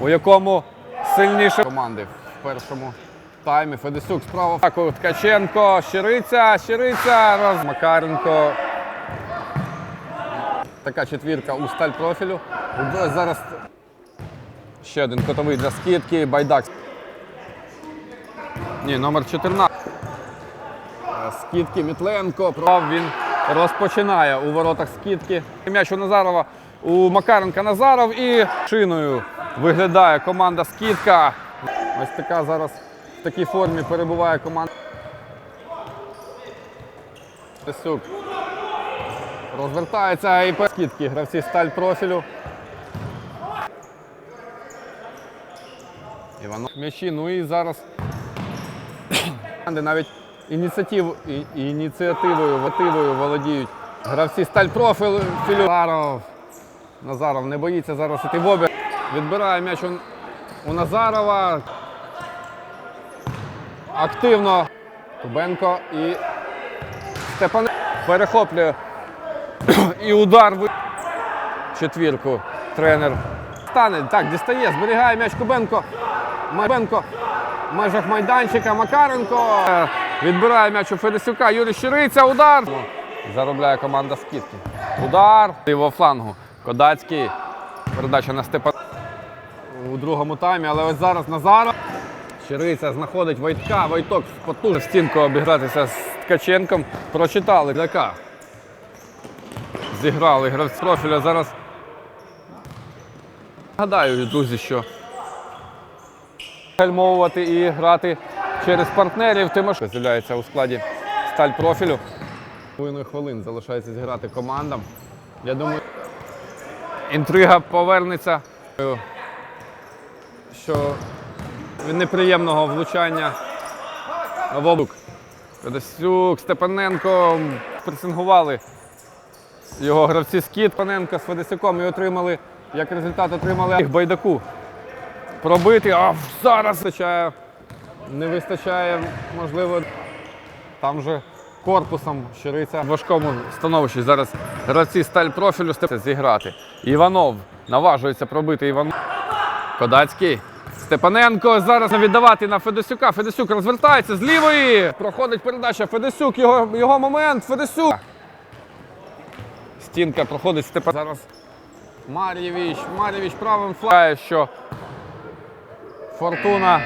у якому сильніше команди в першому таймі. Федесюк справа. Дякую, Ткаченко, Щириця, Щириця, роз... Макаренко. Така четвірка у сталь профілю. Зараз ще один котовий для скидки. Байдак. Ні, номер 14. Е, Скидки Мітленко. Прав він розпочинає у воротах скидки. М'яч у Назарова у Макаренка Назаров і шиною виглядає команда скидка. Ось така зараз в такій формі перебуває команда. Тесюк розвертається і скидки гравці сталь профілю. Іванов м'ячі. Ну і зараз навіть ініціатив, і- ініціативою, мотивою володіють гравці сталь профілю. Назаров. Назаров не боїться зараз іти в обір. Відбирає м'яч у, Назарова. Активно Кубенко і Степан перехоплює і удар в четвірку. Тренер стане. Так, дістає, зберігає м'яч Кубенко. Кубенко в межах майданчика. Макаренко відбирає м'яч у Федосюка. Юрій Щириця. Удар. Заробляє команда скидки. Удар. Лівого флангу. Кодацький. Передача на Степан у другому таймі, але ось зараз Назаров. Щириця знаходить Войтка. Войток потужно стінку обігратися з Ткаченком. Прочитали Гляка. Зіграли гравці профіля. Зараз Гадаю, друзі, що гальмовувати і грати через партнерів. Тимошко з'являється у складі сталь профілю. Половиною хвилин залишається зіграти командам. Я думаю, інтрига повернеться. Що від неприємного влучання в облук. Федосюк, Степаненко пресингували його гравці Скіт, Паненко з Федосюком і отримали, як результат, отримали їх байдаку. Пробити, а зараз вистачає, не вистачає, можливо, там же корпусом щириця в важкому становищі. Зараз гравці сталь профілю зіграти. Іванов наважується пробити Іванов. Кодацький. Степаненко зараз віддавати на Федосюка. Федосюк розвертається з лівої. Проходить передача. Федосюк, його, його момент. Федосюк. Стінка проходить Степан. Зараз Мар'євіч. Мар'євіч правим флагом. що Фортуна